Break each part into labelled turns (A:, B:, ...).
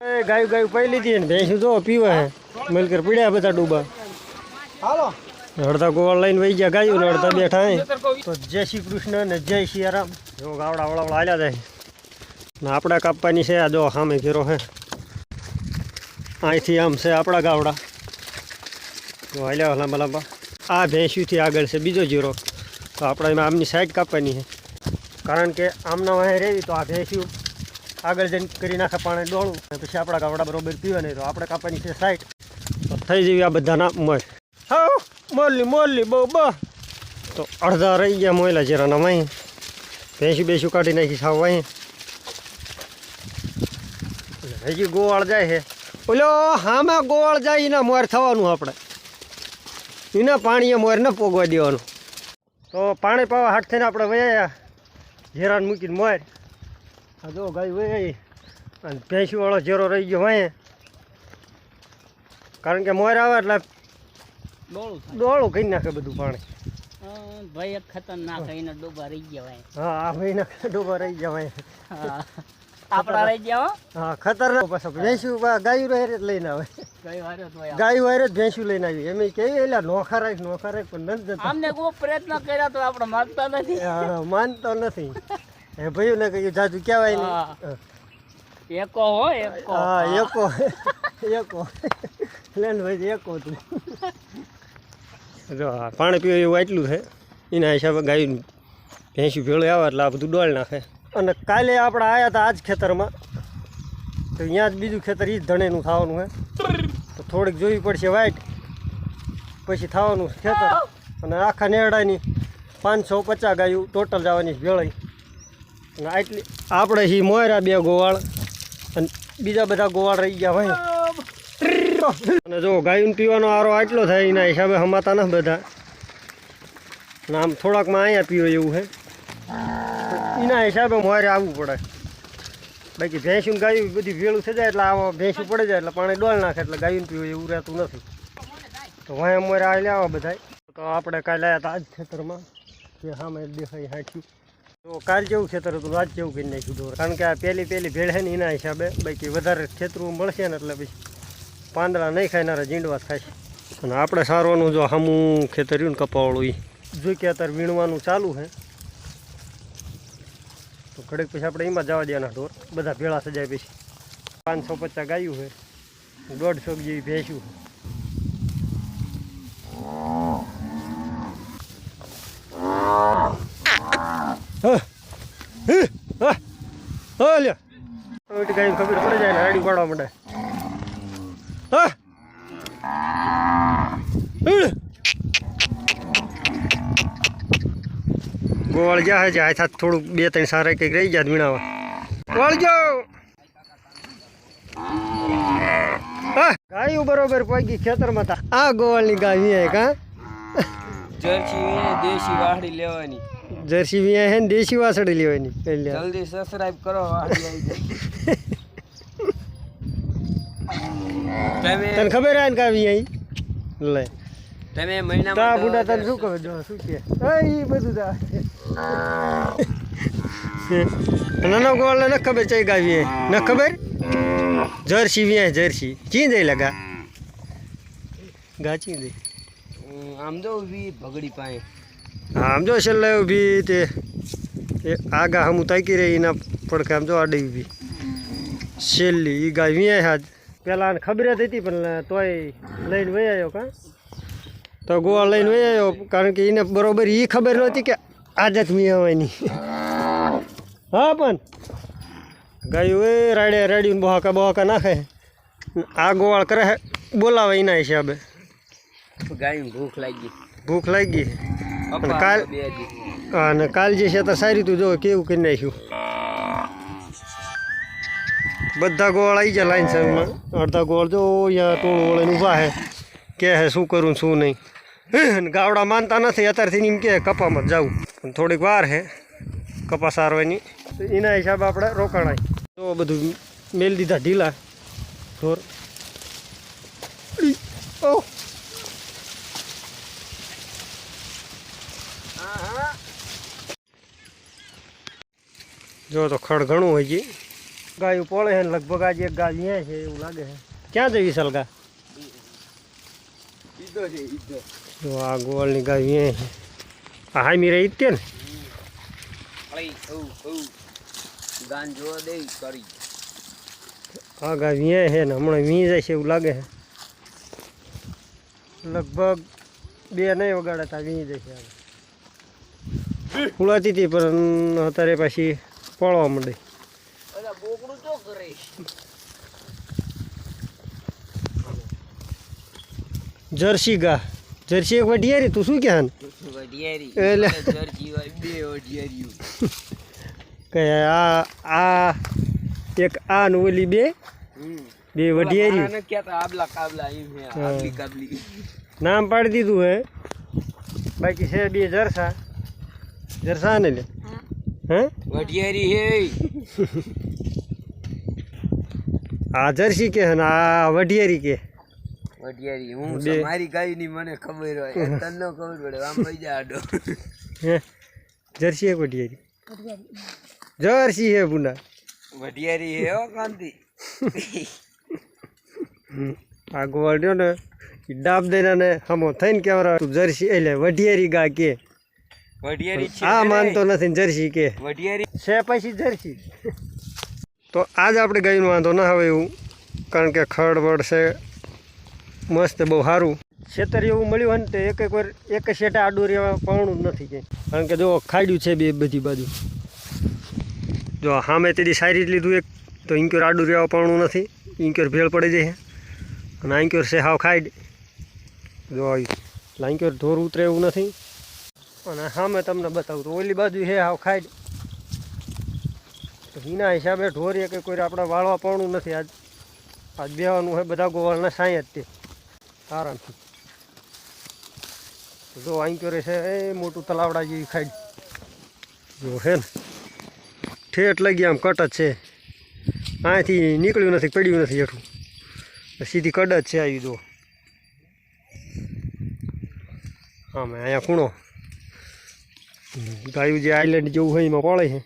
A: એ ગાયું ગાયું પાઈ લીધી ને ભેંસું જો પીવે હે મિલકર પીડ્યા બધા ડૂબા.
B: હાલો.
A: અડધા ગોવાળ લઈને વહી ગયા ગાયું ને અડધા બેઠા હે. તો જય શ્રી કૃષ્ણ ને જય આરામ જો ગાવડા વળાવડા હાલ્યા જાય. ને આપણા કાપવાની છે આ જો સામે ઘેરો હે. અહીંથી આમ છે આપણા ગાવડા. તો હાલ્યા લાંબા લાંબા. આ ભેંસ્યુંથી આગળ છે બીજો જીરો તો આપણે આમની સાઈડ કાપવાની છે. કારણ કે આમના વાહે રહેવી તો આ ભેંસ્યું આગળ જઈને કરી નાખે પાણી ડોળું. પછી આપણા કાપડા બરોબર પીવે નહીં તો આપણે કાપવાની છે સાઈડ. તો થઈ જેવી આ બધાના મોય હા મોરલી મોરલી બહુ બ. તો અડધા રહી ગયા મોયલા જીરાના વાહી. ભેંસું બેસું કાઢી નાખી સાવ વાહી. હજી ગોવાળ જાય છે. ઓલો, હામાં ગોવાળ જાય, એના મોર થવાનું આપણે. એના પાણીએ મોરને પોગવા દેવાનું. તો પાણી પાવા હાથ થઈને આપણે વયા જીરાને મૂકીને મોર. આ જો ગાય હોય અને ભેંસુવાળો ઝેરો રહી ગયો હોય. કારણ કે મોર આવે એટલે
B: ડોળું
A: કરી નાખે બધું પાણી.
B: ભાઈ ખતરનાક એને ડોબા રહી ગયા ભાઈ
A: હા આ મહિના ડૂબા રહી ગયા વાંહે
B: આપણા રહી ગયા હા.
A: ખતરનાક. પાછા ભેંસું ગાયું રહે જ લઈને આવે. ગાયું ભેંસું લઈને આવી. એમ કેવી એટલે નોખા રાખ નોખા રાખ પણ નથી જતા.
B: કોઈ પ્રયત્ન કર્યા તો આપણે માનતા નથી.
A: માનતો નથી. એ ભાઈઓને કહ્યું જાજુ કહેવાય
B: હા.
A: નહીં
B: એકો હો એકો.
A: હા એકો. એકો. લેન ભાઈ એકો તું જો આ પાણી પીવું એવું એટલું છે. એના હિસાબે ગાયું ભેંસું ભેળું આવે એટલે આ બધું ડોળ નાખે. અને કાલે આપણે આવ્યા હતા આ જ ખેતરમાં. તો અહીંયા જ બીજું ખેતર એ જ ધણેનું થવાનું છે તો થોડીક જોવી પડશે વાઈટ. પછી થવાનું ખેતર. અને આખા નેરડાની પાંચસો પચાસ ગાયું ટોટલ જવાની છે ભેળાઈ. અને આટલી આપણે હી મોયરા બે ગોવાળ અને બીજા બધા ગોવાળ રહી ગયા હોય. અને જો ગાયું પીવાનો આરો આટલો થાય એના હિસાબે હમાતા ન બધા. અને આમ થોડાકમાં અહીંયા પીવો એવું છે એના હિસાબે મોયરે આવવું પડે. બાકી ભેંસું ગાયું બધી ભેળું થઈ જાય એટલે આમાં ભેંસું પડે જાય એટલે પાણી ડોળ નાખે એટલે ગાયું પીવે એવું રહેતું નથી. તો વાય મોરે આવી લેવા બધા તો આપણે કાલે આવ્યા હતા આજ ખેતરમાં. જે સામે દેખાય હાંચ્યું તો કાલ જેવું ખેતર હતું, આજ જેવું કરી નાખ્યું ઢોર. કારણ કે આ પહેલી પહેલી ભેળ છે ને એના હિસાબે બાકી વધારે ખેતરું મળશે ને એટલે પછી પાંદડા નહીં ખાનારા જીંડવા ખાશે અને આપણે સારવાનું જો સામું ખેતર ને કપાવાળું એ જોઈ કે અત્યારે વીણવાનું ચાલુ છે. તો ઘડીક પછી આપણે એમાં જવા દેવાના ઢોર. બધા ભેળા સજાય પછી. પાંચસો પચાસ ગાયું છે. દોઢસો જેવી ભેંસ્યું છે. હા હા હા ગાય ખબર પડી જાય ને રાડી પાડવા માંડે હા ઉહ. ગોળ જ્યાં હાથ થોડુંક બે ત્રણ સારા કંઈક રહી ગયા મીણાવા વળજો. હા ગાયું બરોબર પગી ખેતરમાં તા. આ ગોવાળની ગાય હે? કા
C: જર્સી દેશી વાહડી લેવાની.
A: જર્સી વિયા હે ને દેશી વાસળી લેવાની.
C: જલ્દી સબસ્ક્રાઇબ કરો
A: તને ખબર હે ને કા અહીં લે.
C: તમે
A: તા બુડા તને શું કહે? જો શું કે એ બધું તા. નાનો ગોળ ન ખબર ચઈ ગાવી ન ખબર? જર્સી વિયા જર્સી. ચી દે લગા ગાચી
C: દે આમ જો વી ભગડી
A: હા આમ જો છેલ્લે ઊભી તે આ ગા હમ ઉતાકી રહી એના પડખે આમ જો આડી ઊભી. છેલ્લી એ ગાય વિયા હાજ. આને ખબર જ હતી પણ તોય લઈને વહી આવ્યો કાં? તો ગોવા લઈને વહી આવ્યો કારણ કે એને બરોબર એ ખબર નહોતી કે આદત મિયાવાની હા પણ ગાયું એ રાડે રાડ્યું બહાકા બહાકા નાખે. આ ગોવાળ કરે બોલાવે એના હિસાબે.
C: ગાયું ભૂખ લાગી.
A: ભૂખ લાગી.
C: અપા
A: કાલ- અને કાલ જે છે સારી તું જો કેવું કરી નાખ્યું? બધા ગોળ આવી ગયા લાઈન સાઈડમાં. અડધા ગોળ જો અહીંયા ટોળું વળીને ઊભા હે. કે હે શું કરું શું નહીં. અને ગાવડા માનતા નથી અત્યારથી એમ કે કપામાં જવું પણ થોડીક વાર હે કપા સારવાની એના હિસાબે આપણે રોકાણાય. તો બધું મેલ દીધા ઢીલા. ઢોર ઓ જો તો ખડ ઘણું હોય છે ગાયું પડે છે લગભગ આજે એક ગાય અહીંયા છે એવું લાગે છે. ક્યાં જઈ વિશાલ ગા?
C: ઈદો છે ઈદો.
A: જો આ ગોવાળની ગાય અહીંયા છે. આ હામી રહી જ તે ને.
C: અઈ ઓ ઓ ગાન જોવા દે કરી.
A: આ ગાય અહીંયા છે ને હમણાં વી જાય છે એવું લાગે છે. લગભગ બે નહીં વગાડે તા વી જાય છે. ફૂલાતી હતી પણ અત્યારે પછી પડવા માંડે. જર્સી ગા. જર્સી એક વઢિયારી તું શું કહે
C: વઢિયારી?
A: એટલે- કે આ આ એક આ ને ઓલી બે બે વઢિયારી નામ પાડી દીધું હે. બાકી છે બે જરસા. જરસા ને લે. હે?
C: વઢિયારી હે.
A: આ જર્સી કે ને? આ વઢિયારી કે?
C: વઢિયારી હું મારી ગાયની મને ખબર હોય. તને ખબર પડે આમ ભાઈ જા આડો.
A: હે? જર્સી હે વઢિયારી? જર્સી હે પુના
C: વઢિયારી હે ઓ કાંતિ.
A: આ ગોવાળ રહ્યો ને ડાબ દઈને ને હમો થઈને કેવરા જર્સી એટલે વઢિયારી ગા કે?
C: વઢિયારી છે
A: માનતો નથી જર્સી કે. છે પછી જર્સી. તો આજ આપણે ગાયનો વાંધો ના આવે એવું કારણ કે ખડ વડ છે મસ્ત બહુ સારું. ખેતર એવું મળ્યું હોય ને તો એક એક વાર એક શેટા આડું રહેવા પાણું જ નથી કે. કારણ કે જો ખાડ્યું છે બે બધી બાજુ. જો સામે તેડી સારી જ લીધું એક તો ઇન્ક્યોર આડું રહેવા પાણું નથી ઇન્ક્યોર ભેળ પડી જાય છે. અને ઇન્ક્યોર છે હાવ ખાઈડ જો આવી એટલે આંક્યોર ઢોર ઉતરે એવું નથી. અને સામે તમને બતાવું તો ઓલી બાજુ છે હાવ ખાઈડ તો એના હિસાબે ઢોરીએ કે કોઈ આપણે વાળવા પાણું નથી. આજ આજ બેવાનું હોય બધા ગોવાળના સાંય જ તે. આરામથી જો અહીં કરે છે એ મોટું તલાવડા જેવી ખાઈ જો હે ને. ઠેઠ લાગી આમ કટ જ છે. અહીંથી નીકળ્યું નથી, પડ્યું નથી હેઠું. સીધી કડ જ છે આવી, જો. હા મેં અહીંયા ખૂણો. ગાયું જે આઈલેન્ડ જેવું હોય એમાં પડે છે.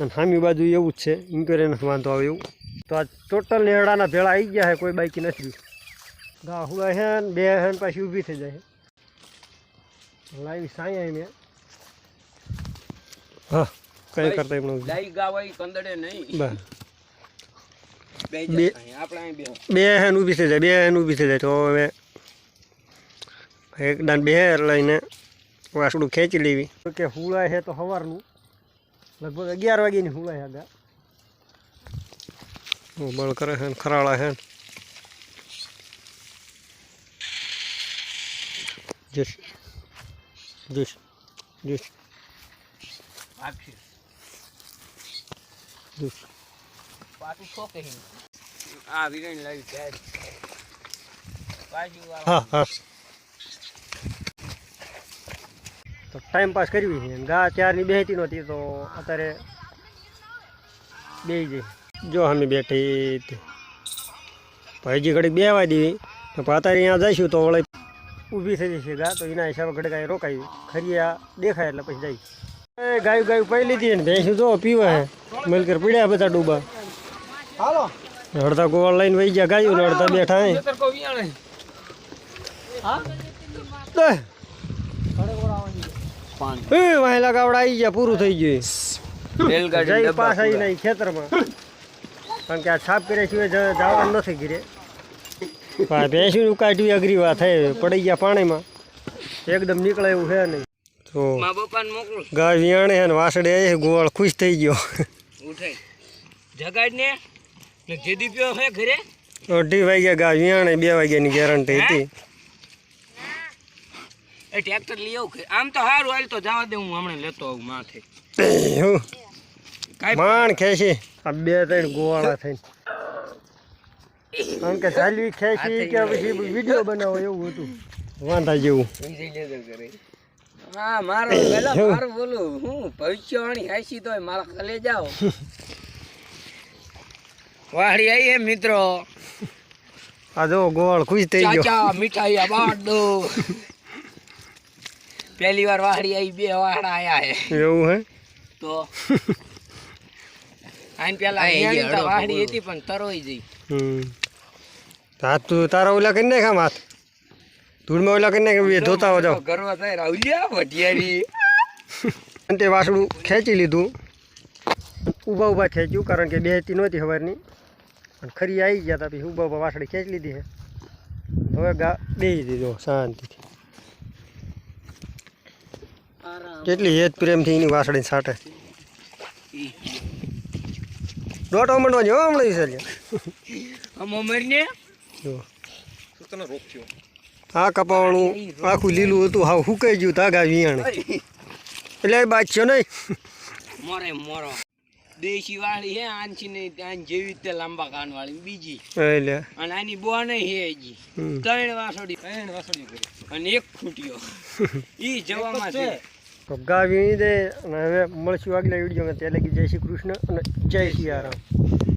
A: અને સામી બાજુ એવું જ છે. નથી વાંધો આવે એવું. તો આ ટોટલ નેહડાના ભેળા આવી ગયા છે. કોઈ બાઇક નથી. ગા હુડા છે ને બે છે ને પાછી ઊભી થઈ જાય લાવી સાયા મેં હા કંઈ કરતા એમણે.
C: ડાઈ ગાવાઈ કંદડે નહીં.
A: બસ.
C: બે
A: હેન ઊભી થઈ જાય. બે હેન ઊભી થઈ જાય. તો હવે એક દાન બે હેર લઈને. વાસડું ખેંચી લેવી. કે હુળાય છે તો સવારનું લગભગ અગિયાર વાગ્યાની હુળાય આગા બળ કરે છે ને ખરાળા છે જશ જશ જશ
C: આ વિરણ લાવી
A: હા હા. તો ટાઈમ પાસ કરવી છે. ગા ચારની બેહતી નહોતી તો અત્યારે બે જઈ જો અમે બેઠી હજી ઘડીક બેવા દેવી તો અત્યારે અહીંયા જઈશું તો વળી ઊભી થઈ જશે ગા. તો એના હિસાબે ઘડીક અહીં ખરી આ દેખાય એટલે પછી જાય એ ગાયું ગાયું પાઈ લીધી ને ભેંસું જો પીવે હે મલકર પીડ્યા બધા ડૂબા.
C: હાલો.
A: અડધા ગોવાળ લઈને વહી ગયા ગાયું ને અડધા બેઠા હે. હા.
C: પાણી
A: એ વાહેલા ગાવડા આવી ગયા પૂરું થઈ ગયું
C: રેલગાડી
A: જઈ પાસ આવી નહીં ખેતરમાં. કારણ કે આ છાપ કર્યા સિવાય જ- જવાનું નથી ઘીરે. ભેંસું કાઢવી અઘરી વાત થઈ પડી ગયા પાણીમાં. એકદમ નીકળે એવું છે નહીં. તો
C: મા
A: ગાય વિયાણે છે ને વાસડે એ ગોવાળ ખુશ થઈ ગયો.
C: ઉઠે. જગાડ ને ને જેદી પીઓ હે ઘરે.
A: અઢી વાગ્યા ગાય વિયાણે બે વાગ્યાની ગેરંટી હતી.
C: એ ટ્રેક્ટર લઈ આવું કે? આમ તો સારું હાલ તો જવા દે હું હમણાં લેતો આવું માથે.
A: માણ ખેંચી. આ બે ત્રણ ગોવાળા થઈને. કારણ કે ચાલવી ખેંચી કે પછી વીડિયો બનાવો એવું હતું. વાંધા જેવું.
C: હા મારો પેલા મારું બોલું હું ભવિષ્યવાણી હાસી તોય મારા કલે જાઓ. વાડી હે મિત્રો.
A: આ જો ગોળ ખુશ થઈ ગયો.
C: ચાચા મીઠાઈ બાટ દો. પહેલી વાર વાહડી આવી બે વાડા આયા હે.
A: એવું હે?
C: તો આઈન પેલા
B: હળો
C: વાહડી હતી પણ તરોઈ જઈ.
A: હમ. હાથ તું તારા ઓલા કરી નાખ આમ હાથ? ધૂળમાં ઓલા કરી નાખ ધોતા હો જાઓ.
C: ગરવા થાય રાવલિયા ભટિયારી
A: અને તે વાસણું ખેંચી લીધું. ઊભા ઊભા ખેંચ્યું કારણ કે બેહતી નહોતી સવારની પણ ખરી આવી ગયા હતા પછી ઊભા ઊભા વાસળી ખેંચી લીધી છે હવે ગા બેસી દીધો શાંતિથી. કેટલી હેત પ્રેમથી એની વાસળી સાટે દોટો મંડવા જો. હમણાં
C: મરને
A: આ કપાવાળું આખું લીલું હતું હા હુકાઈ ગયું તાગા વિયાણ. એટલે એ બાદ છે નહીં.
C: મોરે મોરો. દેશી વાળી હે આનથી ને આન જેવી રીતે લાંબા કાન વાળી બીજી.
A: એટલે.
C: અને આની બોવા નહીં હે હજી. ત્રણ વાસોડી ત્રણ વાસોડી અને એક ખૂટ્યો. ઈ જવામાં છે.
A: તો ગા વીણી દે અને હવે મળશું આગલા વિડીયોમાં. ત્યાં લગી જય શ્રી કૃષ્ણ અને જય સિયારામ